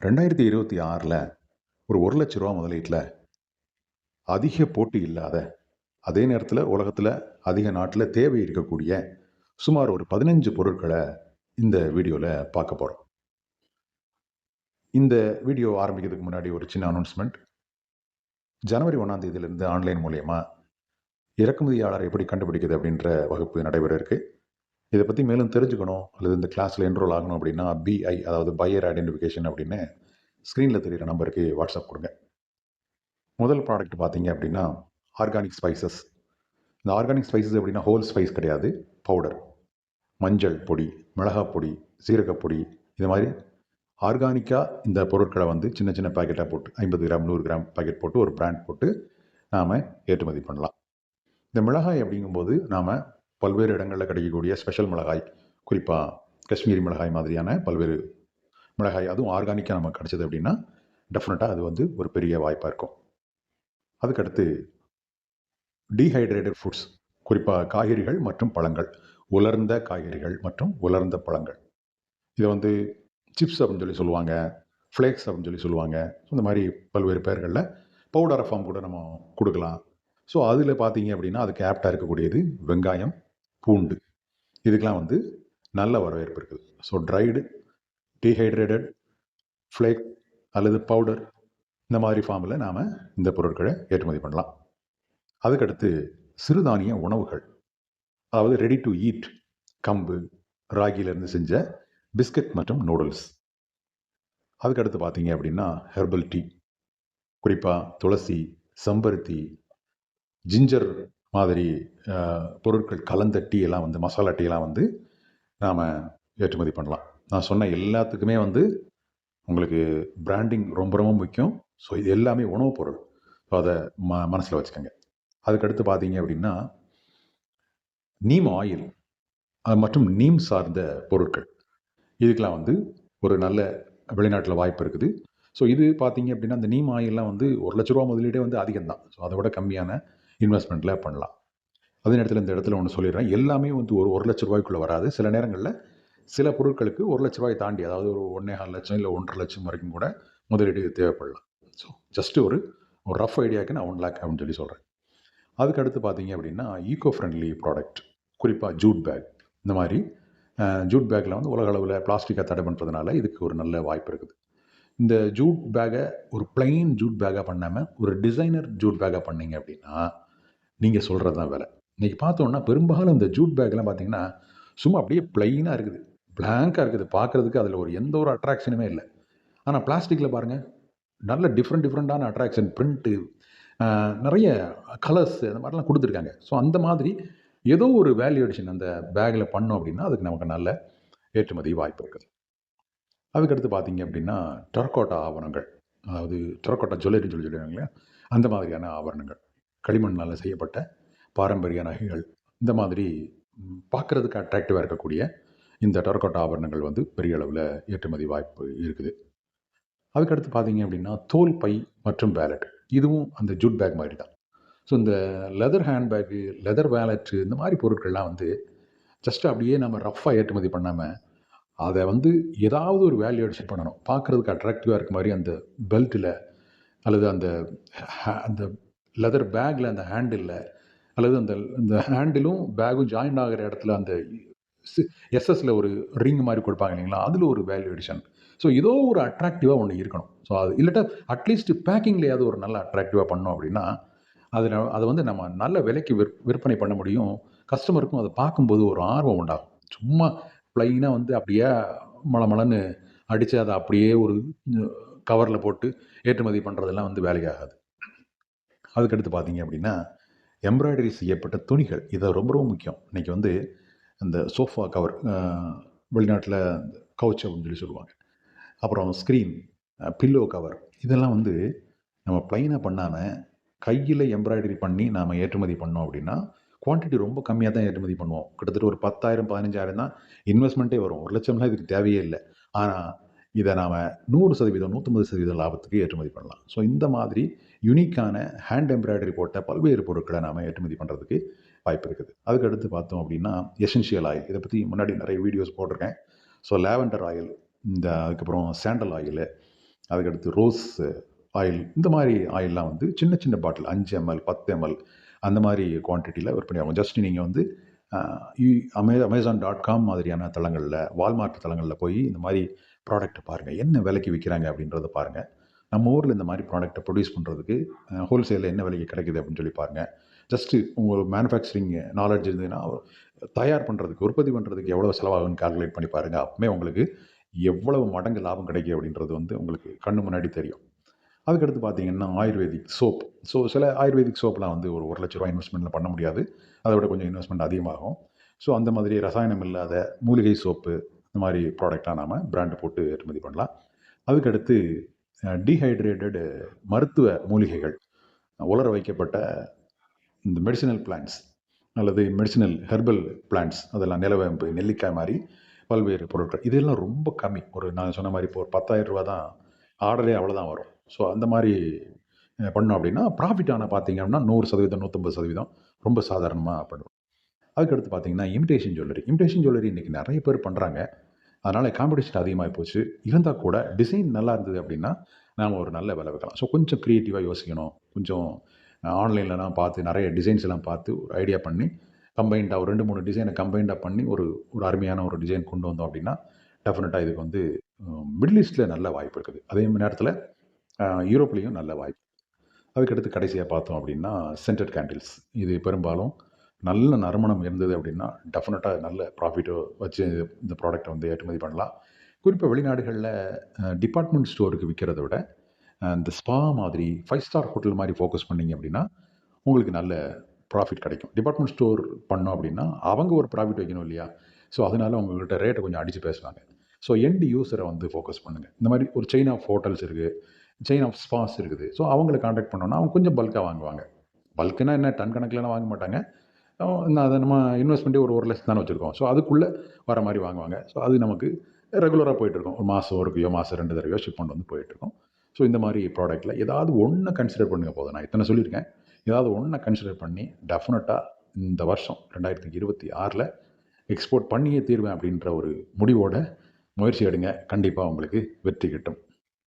ரெண்டாயிரத்தி இருபத்தி ஆறில் ஒரு ஒரு லட்ச ரூபா முதலீட்டில் அதிக போட்டி இல்லாத அதே நேரத்தில் உலகத்தில் அதிக நாட்டில் தேவை இருக்கக்கூடிய சுமார் ஒரு பதினஞ்சு பொருட்களை இந்த வீடியோவில் பார்க்க போகிறோம் இந்த வீடியோ ஆரம்பிக்கிறதுக்கு முன்னாடி ஒரு சின்ன அனௌன்ஸ்மெண்ட் ஜனவரி ஒன்றாம் தேதியிலிருந்து ஆன்லைன் மூலயமா இறக்குமதியாளர் எப்படி கண்டுபிடிக்குது அப்படின்ற வகுப்பு நடைபெற இருக்கு. இதை பற்றி மேலும் தெரிஞ்சுக்கணும். அல்லது இந்த கிளாஸில் என்ரோல் ஆகணும் அப்படின்னா பிஐ அதாவது பையர் ஐடென்டிஃபிகேஷன் அப்படின்னு ஸ்க்ரீனில் தெரிகிற நம்பருக்கு வாட்ஸ்அப் கொடுங்க. முதல் ப்ராடக்ட் பார்த்தீங்க அப்படின்னா ஆர்கானிக் ஸ்பைசஸ் இந்த ஆர்கானிக் ஸ்பைசஸ் அப்படின்னா ஹோல் ஸ்பைஸ் கிடையாது. பவுடர் மஞ்சள் பொடி மிளகாய் பொடி சீரகப் பொடி இது மாதிரி ஆர்கானிக்காக இந்த பொருட்களை வந்து சின்ன சின்ன பேக்கெட்டாக போட்டு ஐம்பது கிராம் நூறு கிராம் பேக்கெட் போட்டு ஒரு பிராண்ட் போட்டு நாம் ஏற்றுமதி பண்ணலாம். இந்த மிளகாய் அப்படிங்கும்போது நாம் பல்வேறு இடங்களில் கிடைக்கக்கூடிய ஸ்பெஷல் மிளகாய் குறிப்பாக காஷ்மீரி மிளகாய் மாதிரியான பல்வேறு மிளகாய் அதுவும் ஆர்கானிக்காக நமக்கு கிடச்சிது அப்படின்னா டெஃபினட்டாக அது வந்து ஒரு பெரிய வாய்ப்பாக இருக்கும். அதுக்கடுத்து டீஹைட்ரேட்டட் ஃபுட்ஸ் குறிப்பாக காய்கறிகள் மற்றும் பழங்கள் உலர்ந்த காய்கறிகள் மற்றும் உலர்ந்த பழங்கள். இதை வந்து சிப்ஸ் அப்படின்னு சொல்லி சொல்லுவாங்க ஃப்ளேக்ஸ் அப்படின்னு சொல்லி சொல்லுவாங்க. இந்த மாதிரி பல்வேறு பெயர்களில் பவுடர் ஃபார்ம் கூட நம்ம கொடுக்கலாம். ஸோ அதில் பார்த்தீங்க அப்படின்னா அதுக்கு ஆப்டாக இருக்கக்கூடியது வெங்காயம் பூண்டு. இதுக்கெலாம் வந்து நல்ல வரவேற்பு இருக்குது. ஸோ ட்ரைடு டீஹைட்ரேட்டட் ஃப்ளேக் அல்லது பவுடர் இந்த மாதிரி ஃபார்மில் நாம் இந்த பொருட்களை ஏற்றுமதி பண்ணலாம். அதுக்கடுத்து சிறுதானிய உணவுகள். அதாவது ரெடி டு ஈட் கம்பு ராகியிலேருந்து செஞ்ச பிஸ்கட் மற்றும் நூடுல்ஸ் அதுக்கடுத்து பார்த்தீங்க அப்படின்னா ஹெர்பல் டீ குறிப்பாக துளசி செம்பருத்தி ஜிஞ்சர் மாதிரி பொருட்கள் கலந்த டீ எல்லாம் வந்து மசாலா டீ வந்து நாம் ஏற்றுமதி பண்ணலாம். நான் சொன்ன எல்லாத்துக்குமே வந்து உங்களுக்கு பிராண்டிங் ரொம்ப ரொம்ப முக்கியம். ஸோ இது எல்லாமே உணவுப் பொருள். ஸோ அதை ம மனசில் வச்சுக்கோங்க. அதுக்கடுத்து பார்த்தீங்க அப்படின்னா நீம் ஆயில் அது மற்றும் நீம் சார்ந்த பொருட்கள். இதுக்கெலாம் வந்து ஒரு நல்ல வெளிநாட்டில் வாய்ப்பு இருக்குது. ஸோ இது பார்த்தீங்க அப்படின்னா அந்த நீம் ஆயிலெலாம் வந்து ஒரு லட்ச ரூபா முதலீடே வந்து அதிகம் தான் ஸோ அதை விட கம்மியான இன்வெஸ்ட்மெண்ட்டில் பண்ணலாம். அதே நேரத்தில் இந்த இடத்துல ஒன்று சொல்லிடுறேன். எல்லாமே வந்து ஒரு ஒரு லட்ச ரூபாய்க்குள்ளே வராது. சில நேரங்களில் சில பொருட்களுக்கு ஒரு லட்ச ரூபாய் தாண்டி அதாவது ஒரு ஒன்றே லட்சம் இல்லை ஒன்றரை லட்சம் வரைக்கும் கூட முதலீடு தேவைப்படலாம். ஸோ ஜஸ்ட் ஒரு ஒரு ரஃப் ஐடியாவுக்கு நான் ஒன் லேக் அப்படின்னு சொல்லி சொல்கிறேன் அதுக்கு அடுத்து பார்த்தீங்க அப்படின்னா ஈகோ ஃப்ரெண்ட்லி ப்ராடக்ட் குறிப்பாக ஜூட் பேக் இந்த மாதிரி ஜூட் பேக்கில் வந்து உலக அளவில் பிளாஸ்டிக்காக தடை பண்ணுறதுனால இதுக்கு ஒரு நல்ல வாய்ப்பு இருக்குது. இந்த ஜூட் பேக்கை ஒரு பிளெயின் ஜூட் பேக்காக பண்ணாமல் ஒரு டிசைனர் ஜூட் பேக்காக பண்ணீங்க அப்படின்னா நீங்கள் சொல்கிறது தான் வேலை இன்றைக்கி பார்த்தோன்னா பெரும்பாலும் இந்த ஜூட் பேக்லாம் பார்த்தீங்கன்னா சும்மா அப்படியே பிளைனாக இருக்குது. பிளாங்காக இருக்குது. பார்க்குறதுக்கு அதில் ஒரு எந்த ஒரு அட்ராக்ஷனுமே இல்லை. ஆனால் பிளாஸ்டிக்கில் பாருங்கள் நல்ல டிஃப்ரெண்ட் டிஃப்ரெண்ட்டான அட்ராக்ஷன் பிரிண்ட்டு நிறைய கலர்ஸ் அந்த மாதிரிலாம் கொடுத்துருக்காங்க. ஸோ அந்த மாதிரி ஏதோ ஒரு வேல்யூ அடிஷன் அந்த பேக்கில் பண்ணோம் அப்படின்னா அதுக்கு நமக்கு நல்ல ஏற்றுமதி வாய்ப்பு இருக்குது. அதுக்கடுத்து பார்த்தீங்க அப்படின்னா டெரக்கோட்டா ஆவணங்கள். அதாவது டெரக்கோட்டா ஜுவல்லரின்னு சொல்லி சொல்லுவாங்க இல்லையா? அந்த மாதிரியான ஆவரணங்கள். களிமண்ணால் செய்யப்பட்ட பாரம்பரிய நகைகள். இந்த மாதிரி பார்க்குறதுக்கு அட்ராக்டிவாக இருக்கக்கூடிய இந்த டெரக்கோட்டா ஆபரணங்கள் வந்து பெரிய அளவில் ஏற்றுமதி வாய்ப்பு இருக்குது. அதுக்கடுத்து பார்த்தீங்க அப்படின்னா தோல் பை மற்றும் வேலட் இதுவும் அந்த ஜூட் பேக் மாதிரி தான் ஸோ இந்த லெதர் ஹேண்ட்பேக்கு லெதர் வேலெட்டு இந்த மாதிரி பொருட்கள்லாம் வந்து ஜஸ்ட் அப்படியே நம்ம ரஃப்பாக ஏற்றுமதி பண்ணாமல் அதை வந்து ஏதாவது ஒரு வேல்யூ அடிஷன் பண்ணணும். பார்க்குறதுக்கு அட்ராக்டிவாக இருக்க மாதிரி அந்த பெல்ட்டில் அல்லது அந்த அந்த லெதர் பேக்கில் அந்த ஹேண்டிலில் அல்லது அந்த இந்த ஹேண்டிலும் பேக்கும் ஜாயின் ஆகிற இடத்துல அந்த எஸ்எஸ்ல ஒரு ரிங் மாதிரி கொடுப்பாங்க இல்லைங்களா? அதில் ஒரு வேல்யூ எடிஷன் ஸோ ஏதோ ஒரு அட்ராக்டிவாக ஒன்று இருக்கணும். ஸோ அது இல்லாட்டா அட்லீஸ்ட் பேக்கிங்லேயாவது ஒரு நல்ல அட்ராக்டிவாக பண்ணோம் அப்படின்னா அதில் அதை வந்து நம்ம நல்ல விலைக்கு விற் விற்பனை பண்ண முடியும். கஸ்டமருக்கும் அதை பார்க்கும்போது ஒரு ஆர்வம் உண்டாகும். சும்மா ப்ளைனாக வந்து அப்படியே மளமளன்னு அடித்து அதை அப்படியே ஒரு கவரில் போட்டு ஏற்றுமதி பண்ணுறதெல்லாம் வந்து வேலைக்காகாது அதுக்கடுத்து பார்த்தீங்க அப்படின்னா எம்ப்ராய்டரி செய்யப்பட்ட துணிகள். இதை ரொம்ப ரொம்ப முக்கியம். இன்றைக்கி வந்து இந்த சோஃபா கவர் வெளிநாட்டில் கவுச் அப்படின்னு சொல்லி சொல்லுவாங்க. அப்புறம் ஸ்க்ரீன் பில்லோ கவர் இதெல்லாம் வந்து நம்ம ப்ளைனாக பண்ணாமல் கையில் எம்ப்ராய்டரி பண்ணி நாம் ஏற்றுமதி பண்ணோம் அப்படின்னா குவான்டிட்டி ரொம்ப கம்மியாக தான் ஏற்றுமதி பண்ணுவோம். கிட்டத்தட்ட ஒரு பத்தாயிரம் பதினஞ்சாயிரம் தான் இன்வெஸ்ட்மெண்ட்டே வரும். ஒரு லட்சம்லாம் இதுக்கு தேவையே இல்லை. ஆனால் இதை நாம் நூறு சதவீதம் நூற்றம்பது சதவீதம் லாபத்துக்கு ஏற்றுமதி பண்ணலாம். ஸோ இந்த மாதிரி யுனிக்கான ஹேண்ட் எம்ப்ராய்டரி போட்ட பல்வேறு பொருட்களை நாம் ஏற்றுமதி பண்ணுறதுக்கு வாய்ப்பு இருக்குது. அதுக்கு அடுத்து பார்த்தோம் அப்படின்னா எசென்ஷியல் ஆயில் இதை பற்றி முன்னாடி நிறைய வீடியோஸ் போட்டிருக்கேன். ஸோ லேவெண்டர் ஆயில் இந்த அதுக்கப்புறம் சாண்டல் ஆயில் அதுக்கடுத்து ரோஸ் ஆயில் இந்த மாதிரி ஆயில்லாம் வந்து சின்ன சின்ன பாட்டில் அஞ்சு எம்எல் பத்து எம்எல் அந்த மாதிரி குவான்டிட்டியில் விற்பனை ஆகும். ஜஸ்ட் நீங்கள் வந்து அமே அமேசான் டாட் காம் மாதிரியான தளங்களில் வால்மார்ட் தளங்களில் போய் இந்த மாதிரி ப்ராடக்ட்டை பாருங்கள் என்ன விலைக்கு விற்கிறாங்க அப்படின்றத பாருங்கள் நம்ம ஊரில் இந்த மாதிரி ப்ராடக்ட்டை ப்ரொடியூஸ் பண்ணுறதுக்கு ஹோல்சேலில் என்ன விலைக்கு கிடைக்குது அப்படின்னு சொல்லி பாருங்கள் ஜஸ்ட்டு உங்கள் மேனுஃபேக்சரிங் நாலேஜ் இருந்ததுன்னா தயார் பண்ணுறதுக்கு உற்பத்தி பண்ணுறதுக்கு எவ்வளோ செலவாகும்னு கால்குலேட் பண்ணி பாருங்கள் அப்பவுமே உங்களுக்கு எவ்வளவு மடங்கு லாபம் கிடைக்கும் அப்படின்றது வந்து உங்களுக்கு கண்ணு முன்னாடி தெரியும். அதுக்கடுத்து பார்த்தீங்கன்னா ஆயுர்வேதிக் சோப் ஸோ சில ஆயுர்வேதிக் சோப்லாம் வந்து ஒரு ஒரு லட்ச ரூபா இன்வெஸ்ட்மெண்ட்டில் பண்ண முடியாது. அதை விட கொஞ்சம் இன்வெஸ்ட்மெண்ட் அதிகமாகும். ஸோ அந்த மாதிரி ரசாயனம் இல்லாத மூலிகை சோப்பு இந்த மாதிரி ப்ராடக்டாக நாம் பிராண்டு போட்டு ஏற்றுமதி பண்ணலாம். அதுக்கடுத்து டீஹைட்ரேட்டடு மருத்துவ மூலிகைகள் உலர வைக்கப்பட்ட இந்த மெடிசினல் பிளான்ஸ் அல்லது மெடிசினல் ஹெர்பல் பிளான்ட்ஸ் அதெல்லாம் நிலவேம்பு நெல்லிக்காய் மாதிரி பல்வேறு பொருட்கள். இதெல்லாம் ரொம்ப கம்மி. ஒரு நான் சொன்ன மாதிரி இப்போ ஒரு பத்தாயிரம் ரூபா தான் ஆர்டரே அவ்வளோதான் வரும். ஸோ அந்த மாதிரி பண்ணோம் அப்படின்னா ப்ராஃபிட் ஆனால் பார்த்தீங்க அப்படின்னா நூறு சதவீதம் நூற்றம்பது சதவீதம் ரொம்ப சாதாரணமாக பண்ணுவோம். அதுக்கடுத்து பார்த்தீங்கன்னா இமிடேஷன் ஜுவல்லரி இமிடேஷன் ஜுவல்லரி இன்றைக்கி நிறைய பேர் பண்ணுறாங்க அதனால் காம்படிஷன் அதிகமாகி போச்சு. இருந்தால் கூட டிசைன் நல்லா இருந்தது அப்படின்னா நாம் ஒரு நல்ல வேலை வைக்கலாம் ஸோ கொஞ்சம் க்ரியேட்டிவாக யோசிக்கணும். கொஞ்சம் ஆன்லைன்லலாம் பார்த்து நிறைய டிசைன்ஸ் எல்லாம் பார்த்து ஒரு ஐடியா பண்ணி கம்பைண்டாக ஒரு ரெண்டு மூணு டிசைனை கம்பைண்டாக பண்ணி ஒரு ஒரு அருமையான ஒரு டிசைன் கொண்டு வந்தோம் அப்படின்னா டெஃபினட்டாக இதுக்கு வந்து மிடில் ஈஸ்ட்டில் நல்ல வாய்ப்பு இருக்குது. அதே நேரத்தில் யூரோப்லேயும் நல்ல வாய்ப்பு அதுக்கடுத்து கடைசியாக பார்த்தோம் அப்படின்னா சென்டர் கேண்டில்ஸ் இது பெரும்பாலும் நல்ல நறுமணம் இருந்தது அப்படின்னா டெஃபினட்டாக நல்ல ப்ராஃபிட்டோ வச்சு இந்த ப்ராடக்ட்டை வந்து ஏற்றுமதி பண்ணலாம். குறிப்பாக வெளிநாடுகளில் டிபார்ட்மெண்ட் ஸ்டோருக்கு விற்கிறத விட இந்த ஸ்பா மாதிரி ஃபைவ் ஸ்டார் ஹோட்டல் மாதிரி ஃபோக்கஸ் பண்ணீங்க அப்படின்னா உங்களுக்கு நல்ல ப்ராஃபிட் கிடைக்கும். டிபார்ட்மெண்ட் ஸ்டோர் பண்ணோம் அப்படின்னா அவங்க ஒரு ப்ராஃபிட் வைக்கணும் இல்லையா? ஸோ அதனால உங்கள்கிட்ட ரேட்டை கொஞ்சம் அடித்து பேசுவாங்க. ஸோ எண்ட் யூஸரை வந்து ஃபோக்கஸ் பண்ணுங்கள் இந்த மாதிரி ஒரு செயின் ஆஃப் ஹோட்டல்ஸ் இருக்குது செயின் ஆஃப் ஸ்பாஸ் இருக்குது. ஸோ அவங்கள காண்டாக்ட் பண்ணோன்னா அவங்க கொஞ்சம் பல்காக வாங்குவாங்க. பல்க்குனா என்ன? டன் கணக்கில்லாம் வாங்க மாட்டாங்க. அதை நம்ம இன்வெஸ்ட்மெண்ட்டே ஒரு ஒரு லட்சம் தானே வச்சுருக்கோம். ஸோ அதுக்குள்ளே வர மாதிரி வாங்குவாங்க. ஸோ அது நமக்கு ரெகுலராக போயிட்டுருக்கோம். ஒரு மாதம் ஒருக்கையோ மாதம் ரெண்டு தடவையோ ஷிப்மெண்ட் வந்து போயிட்டுருக்கோம். ஸோ இந்த மாதிரி ப்ராடக்ட்டில் ஏதாவது ஒன்று கன்சிடர் பண்ணுங்க போதும். நான் இத்தனை சொல்லியிருக்கேன். ஏதாவது ஒன்றை கன்சிடர் பண்ணி டெஃபினட்டாக இந்த வருஷம் ரெண்டாயிரத்தி இருபத்தி ஆறில் எக்ஸ்போர்ட் பண்ணியே தீர்வேன் அப்படின்ற ஒரு முடிவோட முயற்சி எடுங்க. கண்டிப்பாக உங்களுக்கு வெற்றி கிட்டும்.